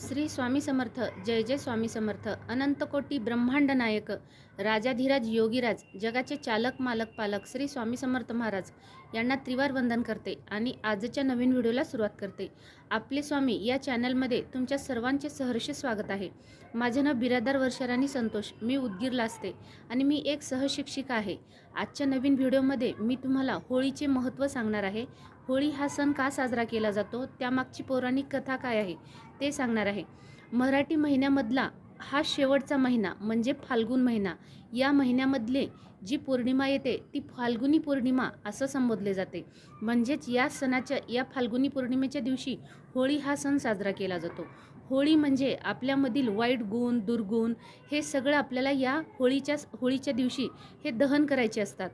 श्री स्वामी समर्थ जय जय स्वामी समर्थ अनंतकोटी ब्रह्मांड नायक राजाधिराज योगीराज जगाचे चालक मालक पालक श्री स्वामी समर्थ महाराज यांना त्रिवार वंदन करते आणि आजच्या नवीन व्हिडिओला सुरुवात करते. आपले स्वामी या चॅनलमध्ये तुमच्या सर्वांचे सहर्ष स्वागत आहे. माझे नाव बिरादार वर्षराणी संतोष मी उदगीरला असते आणि मी एक सहशिक्षिका आहे. आजच्या नवीन व्हिडिओमध्ये मी तुम्हाला होळीचे महत्त्व सांगणार आहे. होळी हा सण का साजरा केला जातो? त्यामागची पौराणिक कथा काय आहे? ते सांगणार आहे. मराठी महिन्यामधला हा शेवटचा महिना म्हणजे फाल्गुन महिना या महिन्यामधले जी पौर्णिमा येते ती फाल्गुनी पौर्णिमा असं संबोधले जाते. म्हणजेच या सणाच्या या फाल्गुनी पौर्णिमेच्या दिवशी होळी हा सण साजरा केला जातो. होळी म्हणजे आपल्यामधील वाईट गुण दुर्गुण हे सगळं आपल्याला या होळीच्या होळीच्या दिवशी हे दहन करायचे असतात.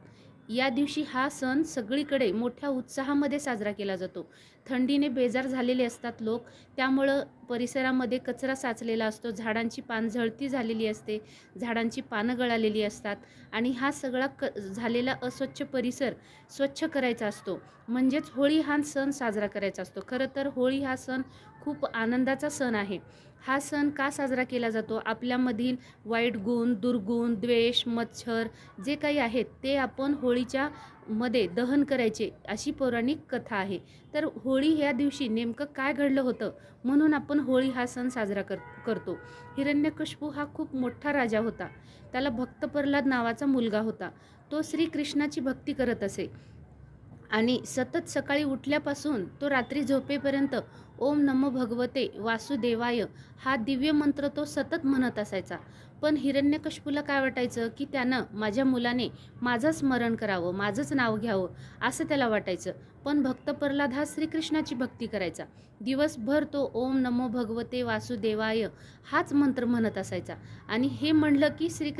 या दिवशी हा सण सगळीकडे मोठ्या उत्साहामध्ये साजरा केला जातो. थंडीने बेजार झालेले असतात लोक. त्यामुळं परिसरामध्ये कचरा साचलेला असतो. झाडांची पानझळती झालेली असते. झाडांची पानं गळालेली असतात. आणि हा सगळा क झालेला अस्वच्छ परिसर स्वच्छ करायचा असतो. म्हणजेच होळी हा सण साजरा करायचा असतो. खरं तर होळी हा सण खूप आनंदाचा सण आहे. हा सण का साजरा केला जातो? आपल्यामधील वाईट गुण दुर्गुण द्वेष मच्छर जे काही आहेत ते आपण होळीच्या मध्ये दहन करायचे अशी पौराणिक कथा आहे. तर होळी ह्या दिवशी नेमकं काय घडलं होतं? म्हणून आपण होळी हा सण साजरा कर करतो. हिरण्यकशपू हा खूप मोठा राजा होता. त्याला भक्त प्रल्हाद नावाचा मुलगा होता. तो श्रीकृष्णाची भक्ती करत असे. आणि सतत सकाळी उठल्यापासून तो रात्री झोपेपर्यंत ओम नमो भगवते वासुदेवाय हा दिव्य मंत्र तो सतत म्हणत असायचा. पण हिरण्यकशपूला काय वाटायचं की त्यानं माझ्या मुलाने माझं स्मरण करावं माझंच नाव घ्यावं असं त्याला वाटायचं. पण भक्त प्रल्हाद हा श्रीकृष्णाची भक्ती करायचा. दिवसभर तो ओम नमो भगवते वासुदेवाय हाच मंत्र म्हणत असायचा. आणि हे म्हणलं की श्री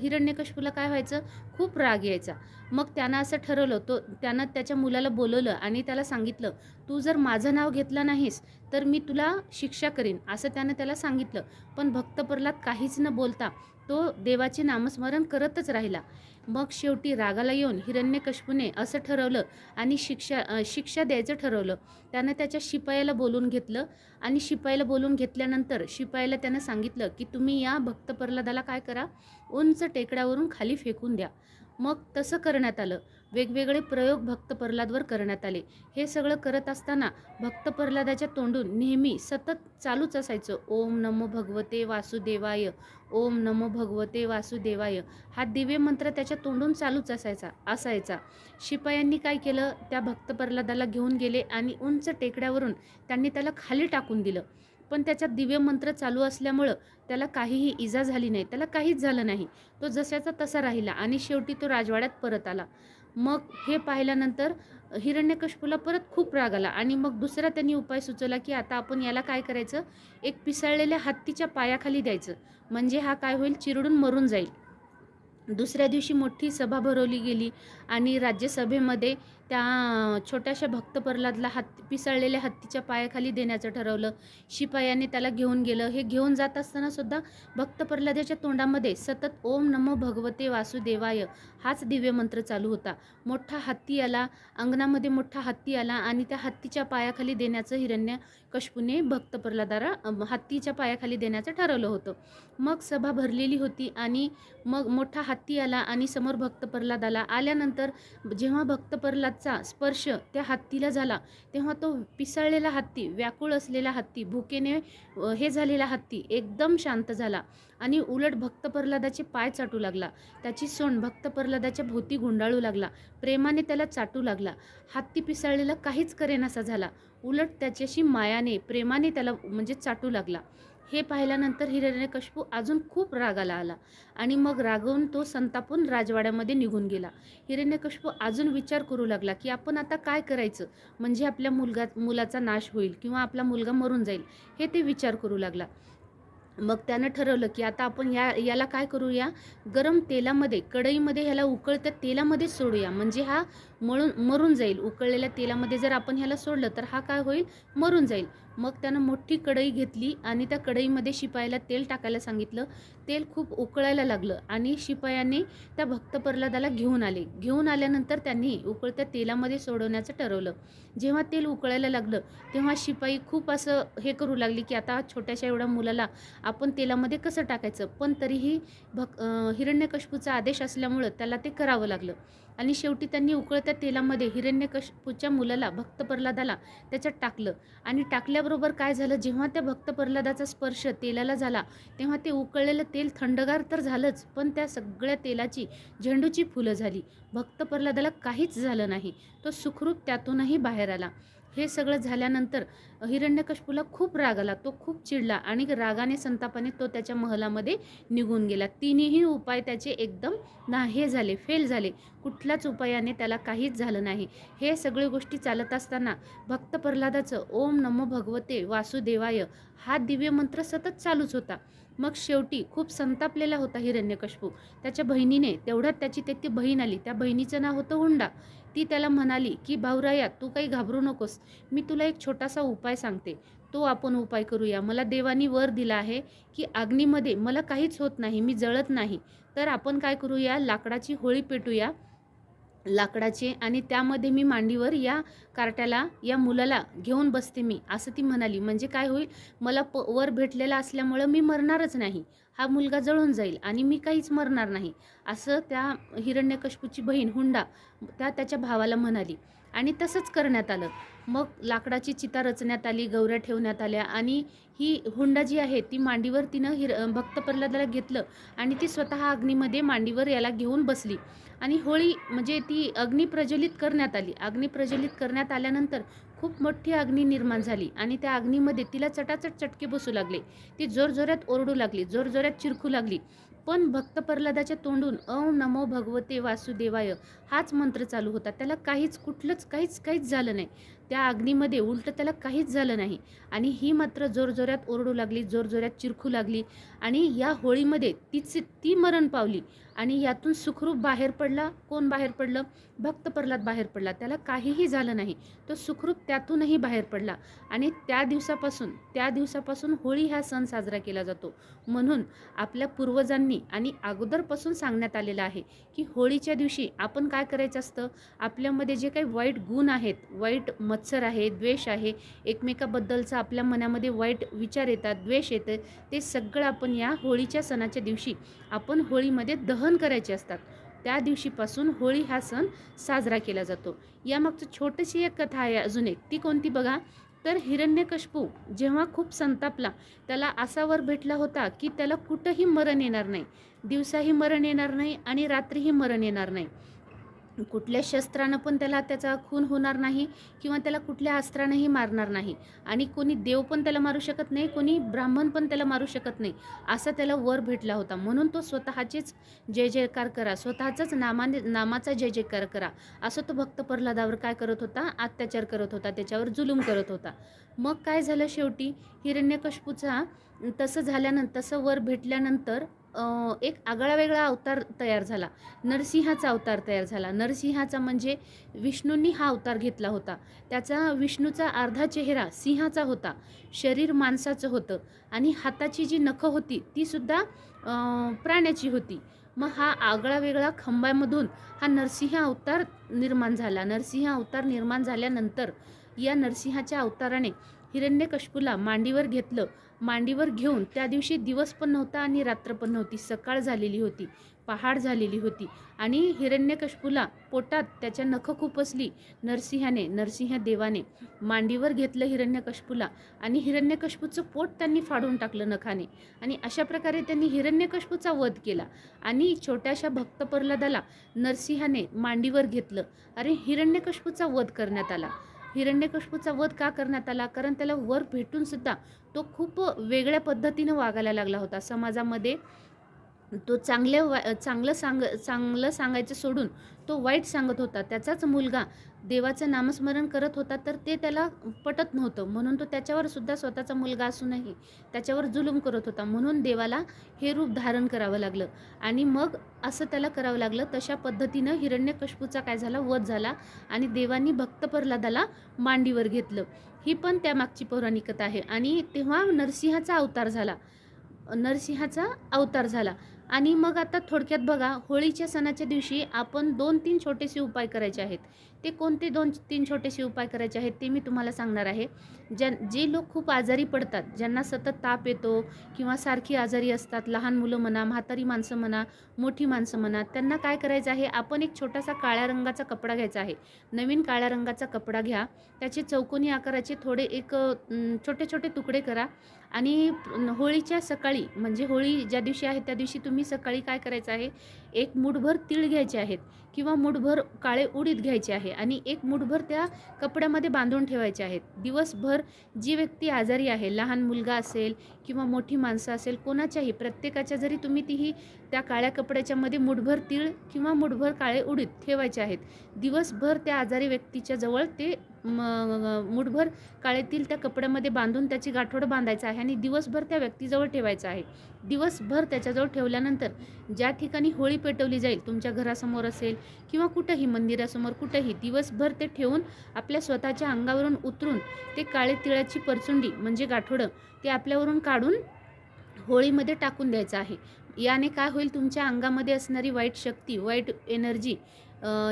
हिरण्यकशपूला काय व्हायचं? खूप राग यायचा. मग त्यानं असं ठरवलं तो त्यानं त्याच्या मुलाला बोलवलं आणि त्याला सांगितलं तू जर माझं नाव घेतलं नाहीस तर मी तुला शिक्षा करीन असं त्यानं त्याला सांगितलं. पण भक्त प्रल्हाद काहीच न बोल बोलता तो देवाचे नामस्मरण करतच राहिला. मग शेवटी रागाला येऊन हिरण्यकश्पूने असं ठरवलं आणि शिक्षा शिक्षा द्यायचं ठरवलं. त्यानं त्याच्या शिपायाला बोलून घेतलं आणि शिपायाला बोलून घेतल्यानंतर शिपायाला त्यानं सांगितलं की तुम्ही या भक्त प्रल्हादाला काय करा? उंच टेकड्यावरून खाली फेकून द्या. मग तसं करण्यात आलं. वेगवेगळे प्रयोग भक्त प्रल्हादवर करण्यात आले. हे सगळं करत असताना भक्त प्रल्हादाच्या तोंडून नेहमी सतत चालूच असायचं. ओम नमो भगवते वासुदेवाय ओम नमो भगवते वासुदेवाय. हा दिव्य मंत्र त्याच्या तोंडून चालूच असायचा असायचा. शिपायांनी काय केलं? त्या भक्त प्रल्हादाला घेऊन गेले आणि उंच टेकड्यावरून त्यांनी त्याला खाली टाकून दिलं. पण त्याच्यात दिव्य मंत्र चालू असल्यामुळं त्याला काहीही इजा झाली नाही. त्याला काहीच झालं नाही. तो जशाचा तसा राहिला आणि शेवटी तो राजवाड्यात परत आला. मग हे पाहिल्यानंतर हिरण्यकशपूला परत खूप राग आला आणि मग दुसरा त्यांनी उपाय सुचवला की आता आपण याला काय करायचं? एक पिसाळलेल्या हत्तीच्या पायाखाली द्यायचं. म्हणजे हा काय होईल? चिरडून मरून जाईल. दुसऱ्या दिवशी मोठी सभा भरवली गेली आणि राज्यसभेमध्ये त्या छोट्याशा भक्त प्रल्हादला हत्ती पिसळलेल्या हत्तीच्या पायाखाली देण्याचं ठरवलं. शिपायाने त्याला घेऊन गेलं. हे घेऊन जात असताना सुद्धा भक्त प्रल्हादाच्या तोंडामध्ये सतत ओम नमो भगवते वासुदेवाय हाच दिव्य मंत्र चालू होता. मोठा हत्ती आला अंगणामध्ये मोठा हत्ती आला आणि त्या हत्तीच्या पायाखाली देण्याचं हिरण्य कशपूने भक्त प्रल्हादाला हत्तीच्या पायाखाली देण्याचं ठरवलं होतं. मग सभा भरलेली होती आणि मग मोठा हत्ती आला आणि समोर भक्त प्रल्हाद आला. आल्यानंतर जेव्हा भक्त प्रल्हादचा स्पर्श त्या हत्तीला झाला तेव्हा तो पिसळलेला हत्ती व्याकुळ असलेला हत्ती भुकेने हे झालेला हत्ती एकदम शांत झाला आणि उलट भक्त प्रल्हादाचे पाय चाटू लागला. त्याची सोंड भक्त प्रल्हादाच्या भोवती गुंडाळू लागला. प्रेमाने त्याला चाटू लागला. हत्ती पिसळलेला काहीच करेनासा झाला. उलट त्याच्याशी मायाने प्रेमाने त्याला म्हणजे चाटू लागला. हे पाहिल्यानंतर हिरण्यकश्यपू अजून खूप रागाला आला आणि मग रागवून तो संतापून राजवाड्यामध्ये निघून गेला. हिरण्यकश्यपू अजून विचार करू लागला की आपण आता काय करायचं? म्हणजे आपल्या मुलगा मुलाचा नाश होईल किंवा आपला मुलगा मरून जाईल हे ते विचार करू लागला. मग त्यानं ठरवलं की आता आपण या याला काय करूया? गरम तेलामध्ये कढईमध्ये ह्याला उकळत्या तेलामध्ये सोडूया. म्हणजे हा मळून मरून जाईल. उकळलेल्या तेलामध्ये जर आपण ह्याला सोडलं तर हा काय होईल? मरून जाईल. मग त्यानं मोठी कढई घेतली आणि त्या कढईमध्ये शिपायाला तेल टाकायला सांगितलं. तेल खूप उकळायला लागलं आणि शिपायाने त्या भक्त प्रल्हादाला घेऊन आले. घेऊन आल्यानंतर त्यांनी उकळत्या तेलामध्ये सोडवण्याचं ठरवलं. जेव्हा तेल उकळायला लागलं तेव्हा शिपाई खूप असं हे करू लागली की आता छोट्याशा एवढ्या मुलाला आपण तेलामध्ये कसं टाकायचं? पण तरीही भक हिरण्यकशपूचा आदेश असल्यामुळं त्याला ते करावं लागलं. आणि शेवटी त्यांनी उकळत्या त्या तेलामध्ये हिरण्यकशपूच्या मुलाला भक्त प्रल्हादाला त्याच्यात टाकलं. आणि टाकल्याबरोबर काय झालं? जेव्हा त्या भक्त प्रल्हादाचा स्पर्श तेलाला झाला तेव्हा ते उकळलेलं तेल थंडगार तर झालंच पण त्या सगळ्या तेलाची झेंडूची फुलं झाली. भक्त प्रल्हादाला काहीच झालं नाही. तो सुखरूप त्यातूनही बाहेर आला. हे सगळं झाल्यानंतर हिरण्यकशपूला खूप राग आला. तो खूप चिडला आणि रागाने संतापाने तो त्याच्या महलामध्ये निघून गेला. तिन्ही उपाय त्याचे एकदम ना हे झाले फेल झाले. कुठल्याच उपायाने त्याला काहीच झालं नाही. हे सगळे गोष्टी चालत असताना भक्त प्रल्हादाचं ओम नमो भगवते वासुदेवाय हा दिव्य मंत्र सतत चालूच होता. मग शेवटी खूप संतापलेला होता हिरण्यकश्यपू. त्याच्या बहिणीने तेवढ्यात त्याची ते ती बहीण आली. त्या बहिणीचं नाव होतं हुंडा. ती त्याला म्हणाली की भाऊराया तू काही घाबरू नकोस. मी तुला एक छोटासा उपाय सांगते. तो आपण उपाय करूया. मला देवानी वर दिला आहे की अग्नीमध्ये मला काहीच होत नाही. मी जळत नाही. तर आपण काय करूया? लाकडाची होळी पेटूया. लाकडाचे आणि त्यामध्ये मी मांडीवर या कार्ट्याला या मुलाला घेऊन बसते मी असं ती म्हणाली. म्हणजे काय होईल? मला प वर भेटलेला असल्यामुळं मी मरणारच नाही. हा मुलगा जळून जाईल आणि मी काहीच मरणार नाही असं त्या हिरण्यकशपूची बहीण हुंडा त्या त्याच्या भावाला म्हणाली. आणि तसंच करण्यात आलं. मग लाकडाची चिता रचण्यात आली गौऱ्या ठेवण्यात आल्या आणि ही हुंडा जी आहे ती मांडीवर तिनं हिर भक्त प्रल्हादाला घेतलं आणि ती स्वतः अग्नीमध्ये मांडीवर याला घेऊन बसली. आणि होळी म्हणजे ती अग्नी प्रज्वलित करण्यात आली. अग्नी प्रज्वलित करण्यात आल्यानंतर खूप मोठी अग्नी निर्माण झाली आणि त्या अग्नीमध्ये तिला चटाचट चटके बसू लागले. ती जोरजोऱ्यात ओरडू लागली जोरजोऱ्यात चिरखू लागली. पण भक्त प्रल्हादाच्या तोंडून ओम नमो भगवते वासुदेवाय हाच मंत्र चालू होता. त्याला काहीच कुठलंच काहीच काहीच झालं नाही. त्या अग्नीमध्ये उलट त्याला काहीच झालं नाही. आणि ही मात्र जोरजोरात ओरडू लागली जोरजोरात चिरखू लागली आणि या होळीमध्ये तीच ती मरण पावली. आणि यातून सुखरूप बाहेर पडला. कोण बाहेर पडलं? भक्त प्रल्हाद बाहेर पडला. त्याला काहीही झालं नाही. तो सुखरूप त्यातूनही बाहेर पडला. आणि त्या दिवसापासून त्या दिवसापासून होळी हा सण साजरा केला जातो. म्हणून आपल्या पूर्वजांनी आणि अगोदरपासून सांगण्यात आलेलं आहे की होळीच्या दिवशी आपण काय करायचं असतं? आपल्यामध्ये जे काही वाईट गुण आहेत वाईट मत्सर आहे द्वेष आहे एकमेकाबद्दलचा आपल्या मनामध्ये वाईट विचार येतात द्वेष येतं ते सगळं आपण या होळीच्या सणाच्या दिवशी आपण होळीमध्ये दह सहन करायचे असतात. त्या दिवशीपासून होळी हा सण साजरा केला जातो. यामागचं छोटीशी एक कथा आहे अजून एक. ती कोणती बघा? तर हिरण्यकशपू जेव्हा खूप संतापला त्याला असा वर भेटला होता की त्याला कुठंही मरण येणार नाही. दिवसाही मरण येणार नाही आणि रात्रीही मरण येणार नाही. कुठल्या शस्त्रानं पण त्याला त्याचा खून होणार नाही किंवा त्याला कुठल्या अस्त्रानंही मारणार नाही. आणि कोणी देव पण त्याला मारू शकत नाही कोणी ब्राह्मण पण त्याला मारू शकत नाही असा त्याला वर भेटला होता. म्हणून तो स्वतःचेच जय जयकार करा स्वतःचाच नामाने नामाचा जय जयकार करा असं तो भक्त प्रल्हादावर काय करत होता? अत्याचार करत होता त्याच्यावर जुलूम करत होता. मग काय झालं शेवटी? हिरण्यकशपूचा तसं झाल्यानंतर तसं वर भेटल्यानंतर एक आगळा वेगळा अवतार तयार झाला. नरसिंहाचा अवतार तयार झाला. नरसिंहाचा म्हणजे विष्णूंनी हा अवतार घेतला होता. त्याचा विष्णूचा अर्धा चेहरा सिंहाचा होता. शरीर माणसाचं होतं आणि हाताची जी नखं होती ती सुद्धा प्राण्याची होती. मग हा आगळा वेगळा खंबामधून हा नरसिंह अवतार निर्माण झाला. नरसिंह अवतार निर्माण झाल्यानंतर या नरसिंहाच्या अवताराने हिरण्यकशपूला मांडीवर घेतलं मांडीवर घेऊन त्या दिवशी दिवस पण नव्हता आणि रात्र पण नव्हती. सकाळ झालेली होती पहाड झालेली होती आणि हिरण्यकशपूला पोटात त्याच्या नखं खुपसली नरसिंहाने नरसिंह देवाने मांडीवर घेतलं हिरण्यकशपूला आणि हिरण्यकशपूचं पोट त्यांनी फाडून टाकलं नखाने आणि अशा प्रकारे त्यांनी हिरण्यकशपूचा वध केला आणि छोट्याशा भक्त प्रल्हादाला नरसिंहाने मांडीवर घेतलं. अरे हिरण्यकशपूचा वध करण्यात आला. हिरण्यकशपूचा वध का करण्यात आला? कारण त्याला वर भेटून सुद्धा तो खूप वेगळ्या पद्धतीनं वागायला लागला होता. समाजामध्ये तो चांगल्या वा चांगलं सांग चांगलं सांगायचं सोडून तो वाईट सांगत होता. त्याचाच मुलगा देवाचं नामस्मरण करत होता तर ते त्याला पटत नव्हतं. म्हणून तो त्याच्यावर सुद्धा स्वतःचा मुलगा असूनही त्याच्यावर जुलूम करत होता. म्हणून देवाला हे रूप धारण करावं लागलं. आणि मग असं त्याला करावं लागलं. तशा पद्धतीनं हिरण्यकश्पूचा काय झाला? वध झाला आणि देवानी भक्त प्रल्हादाला मांडीवर घेतलं. ही पण त्यामागची पौराणिकता आहे. आणि तेव्हा नरसिंहाचा अवतार झाला. नरसिंहाचा अवतार झाला. आणि मग आता थोडक्यात बघा होळीच्या सणाच्या दिवशी आपण दोन तीन छोटेसे उपाय करायचे आहेत. ते कोणते दोन तीन छोटेसे उपाय करायचे आहेत ते मी तुम्हाला सांगणार आहे. ज्या जे लोक खूप आजारी पडतात ज्यांना सतत ताप येतो किंवा सारखी आजारी असतात लहान मुलं म्हणा म्हातारी माणसं म्हणा मोठी माणसं म्हणा त्यांना काय करायचं आहे? आपण एक छोटासा काळ्या रंगाचा कपडा घ्यायचा आहे. नवीन काळ्या रंगाचा कपडा घ्या. त्याचे चौकोनी आकाराचे थोडे एक छोटे छोटे तुकडे करा. आणि होळीच्या सकाळी म्हणजे होळी ज्या दिवशी आहे त्या दिवशी तुम्ही सकाळी काय करायचं आहे? एक मुठभर तीळ घ्यायचे आहेत किंवा मुठभर काळे उडीद घ्यायचे आहे आणि एक मुठभर त्या कपड्यामध्ये बांधून ठेवायचे आहेत. दिवसभर जी व्यक्ती आजारी आहे लहान मुलगा असेल किंवा मोठी माणसं असेल कोणाच्याही प्रत्येकाच्या जरी तुम्ही तीही त्या काळ्या कपड्याच्यामध्ये मुठभर तीळ किंवा मुठभर काळे उडीद ठेवायचे आहेत दिवसभर त्या आजारी व्यक्तीच्या जवळ ते म- मुठभर काळेतील त्या कपड्यामध्ये बांधून त्याची गाठोडं बांधायचं आहे आणि दिवसभर त्या व्यक्तीजवळ ठेवायचं आहे. दिवसभर त्याच्याजवळ ठेवल्यानंतर ज्या ठिकाणी होळी पेटवली जाईल तुमच्या घरासमोर असेल किंवा कुठंही मंदिरासमोर कुठंही दिवसभर ते ठेवून आपल्या स्वतःच्या अंगावरून उतरून ते काळे तिळाची परचुंडी म्हणजे गाठोडं ते आपल्यावरून काढून होळीमध्ये टाकून द्यायचं आहे. याने काय होईल तुमच्या अंगामध्ये असणारी वाईट शक्ती वाईट एनर्जी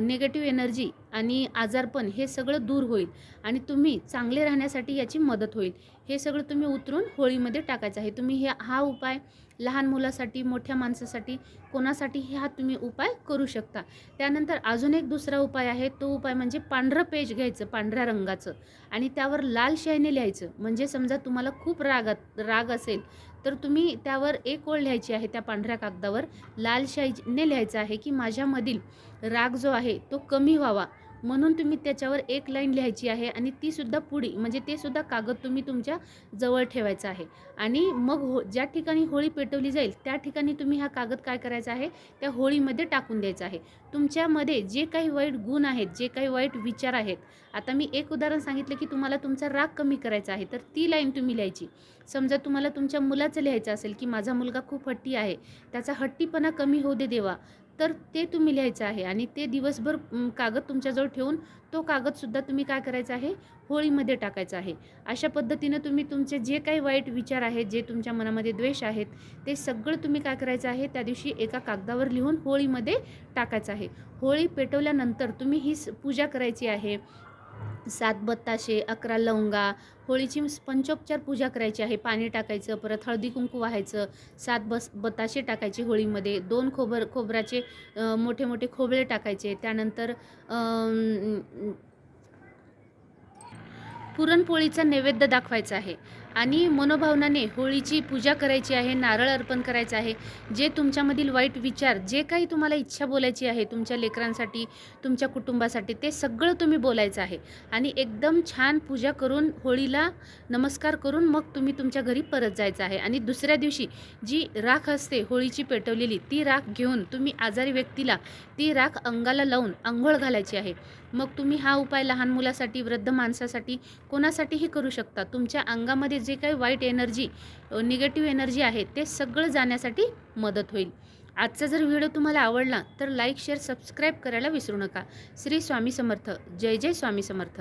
निगेटिव्ह एनर्जी आणि आजारपण हे सगळं दूर होईल आणि तुम्ही चांगले राहण्यासाठी याची मदत होईल. हे सगळं तुम्ही उतरून होळीमध्ये टाकायचं आहे. तुम्ही हे हा उपाय लहान मुलासाठी मोठ्या माणसासाठी कोणासाठी हा तुम्ही उपाय करू शकता. त्यानंतर अजून एक दुसरा उपाय आहे. तो उपाय म्हणजे पांढरं पेज घ्यायचं पांढऱ्या रंगाचं. आणि त्यावर लाल शाईने लिहायचं. म्हणजे समजा तुम्हाला खूप रागात राग असेल तर तुम्ही त्यावर एक ओळ लिहायची आहे त्या पांढऱ्या कागदावर. लाल शाईने लिहायचं आहे की माझ्यामधील राग जो आहे तो कमी व्हावा. म्हणून तुम्ही त्याच्यावर एक लाईन लिहायची आहे आणि ती सुद्धा पुढी म्हणजे ते सुद्धा कागद तुम्ही तुमच्या जवळ ठेवायचा आहे. आणि मग हो ज्या ठिकाणी होळी पेटवली जाईल त्या ठिकाणी तुम्ही हा कागद काय करायचा आहे? त्या होळीमध्ये टाकून द्यायचा आहे. तुमच्यामध्ये जे काही वाईट गुण आहेत जे काही वाईट विचार आहेत आता मी एक उदाहरण सांगितलं की तुम्हाला तुमचा राग कमी करायचा आहे तर ती लाईन तुम्ही लिहायची. समजा तुम्हाला तुमच्या मुलाचं लिहायचं असेल की माझा मुलगा खूप हट्टी आहे त्याचा हट्टीपणा कमी होऊ दे देवा. तर ते तुम्ही लिहायचं आहे आणि ते दिवसभर कागद तुमच्याजवळ ठेवून तो कागदसुद्धा तुम्ही काय करायचा आहे? होळीमध्ये टाकायचा आहे. अशा पद्धतीनं तुम्ही तुमचे जे काही वाईट विचार आहेत जे तुमच्या मनामध्ये द्वेष आहेत ते सगळं तुम्ही काय करायचं आहे? त्या दिवशी एका कागदावर लिहून होळीमध्ये टाकायचं आहे. होळी पेटवल्यानंतर तुम्ही ही स- पूजा करायची आहे. सात बत्ताशे अकरा लवंगा होळीची पंचोपचार पूजा करायची आहे पाणी टाकायचं परत हळदी कुंकू व्हायचं सात बस बताशे टाकायचे होळीमध्ये दोन खोबर खोबराचे मोठे मोठे खोबळे टाकायचे त्यानंतर पुरणपोळीचा नैवेद्य दाखवायचा आहे. आणि मनोभावनाने होळीची पूजा करायची आहे नारळ अर्पण करायचं आहे. जे तुमच्यामधील वाईट विचार जे काही तुम्हाला इच्छा बोलायची आहे तुमच्या लेकरांसाठी तुमच्या कुटुंबासाठी ते सगळं तुम्ही बोलायचं आहे. आणि एकदम छान पूजा करून होळीला नमस्कार करून मग तुम्ही तुमच्या घरी परत जायचं आहे. आणि दुसऱ्या दिवशी जी राख असते होळीची पेटवलेली ती राख घेऊन तुम्ही आजारी व्यक्तीला ती राख अंगाला लावून आंघोळ घालायची आहे. मग तुम्ही हा उपाय लहान मुलासाठी वृद्ध माणसासाठी कोणासाठीही करू शकता. तुमच्या अंगामध्ये जे काही वाईट एनर्जी निगेटिव्ह एनर्जी आहे ते सगळं जाण्यासाठी मदत होईल. आजचा जर व्हिडिओ तुम्हाला आवडला तर लाईक शेअर सबस्क्राईब करायला विसरू नका. श्री स्वामी समर्थ. जय जय स्वामी समर्थ.